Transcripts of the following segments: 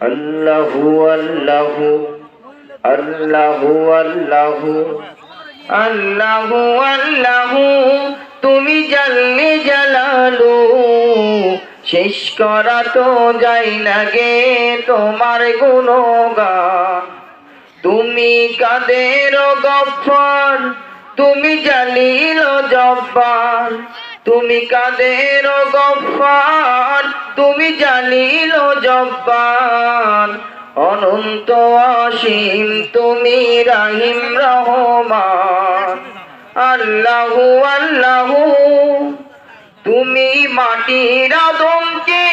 আল্লাহু আল্লাহু আল্লাহু আল্লাহু আল্লাহু আল্লাহু, তুমি জানলে জালালু, শেষ করা তো যাই লাগে তোমার গুণগা তুমি কাদের গফর, তুমি জালিল জব্বার। তুমি কাদের গফর? তুমি জালিল জব্বার অনন্ত অসীম, তুমি রাহিম রহমান। আল্লাহু আল্লাহু, তুমি মাটির আদমকে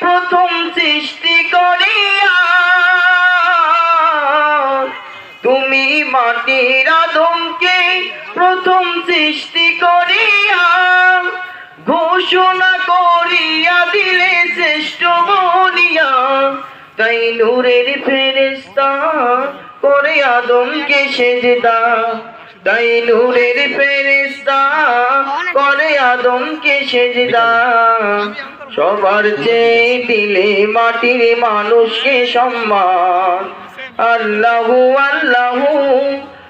প্রথম সৃষ্টি করিয়া ঘোষণা করিয়া দিলে শ্রেষ্ঠ বলিয়া, তাই নূরের ফেরেস্তা করে আদমকে সেজদা। তাই নূরের ফেরেস্তা করে আদমকে সেজদা। সবার চেয়ে দিলে মাটির মানুষকে সম্মান। আল্লাহু আল্লাহু,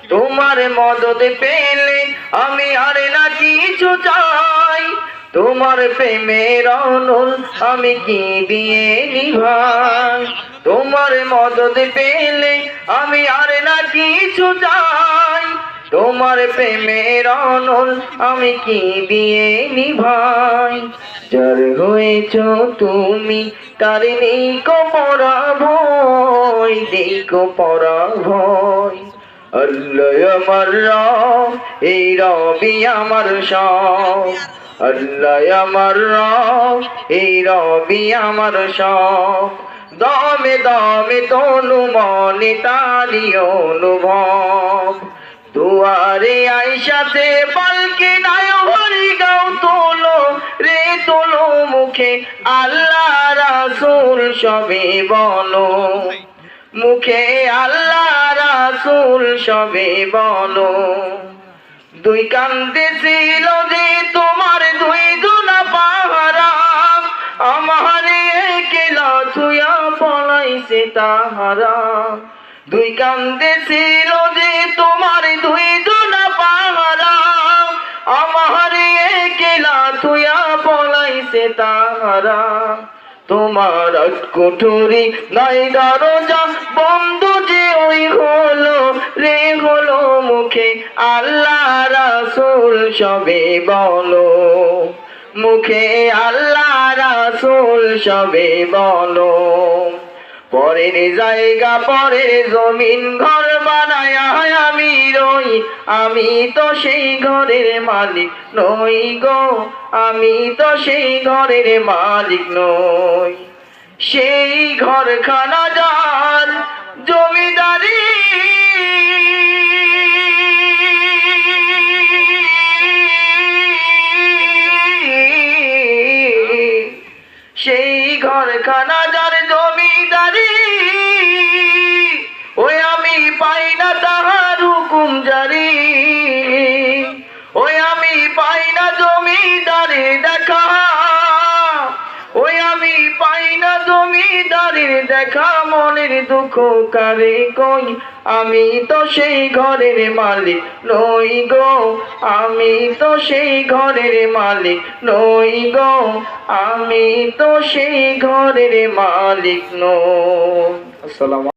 তোমার মদত পেলে আমি আর না কিছু চাই। তোমার প্রেমের অনুল আমি কি দিয়ে নিভাই? তোমার মদত পেলে আমি আর না কিছু চাই। তোমার প্রেমের অনুল আমি কি দিয়ে নিভাই? যার হয়েছ তুমি, তার নেই কপরা ভয়, নেই কপরা ভয়। আল্লাহ আমার রব, এই রবি আমার সব। আল্লাহ আমার রব, এই রবি আমার সব দমে দমে তনু মনে তারি অনুভব। দুয়ারে আইসাতে পালকে নায় হরি গাও তোলো, রে তোলো মুখে আল্লাহ রাসূল সবে বলো। মুখে আল্লাহ রাসূল সবে বলো। দুই কান্দে ছিল যে তোমার দুই দুনা পাহারা। আমার কেলা থুয়া পলাইছে তাহারা। দুই কান্দে ছিল যে তোমার দুই দুনা পাহারা। আমার কেলা থুয়া পলাইছে তাহারা। তোমার কুঠুরি নাই দরজা, বন্ধু যে ওই হলো। রে হলো মুখে আল্লাহ রাসূল, সবে বলো। মুখে আল্লাহ রাসূল, সবে বলো। পরের জায়গা, পরের জমিন ঘর বানায় আমি রই। আমি তো সেই ঘরের মালিক নই গো, আমি তো সেই ঘরের মালিক নই। সেই ঘরখানা যার সেই ঘরখানা যার জমিদারি ওই আমি পাই না তাহার হুকুম জারি। না জমিদারির দেখা, মনের দুঃখ কারে কই? আমি তো সেই ঘরের মালিক নই গো, আমি তো সেই ঘরের মালিক নই গো, আমি তো সেই ঘরের মালিক নই। আসসালামু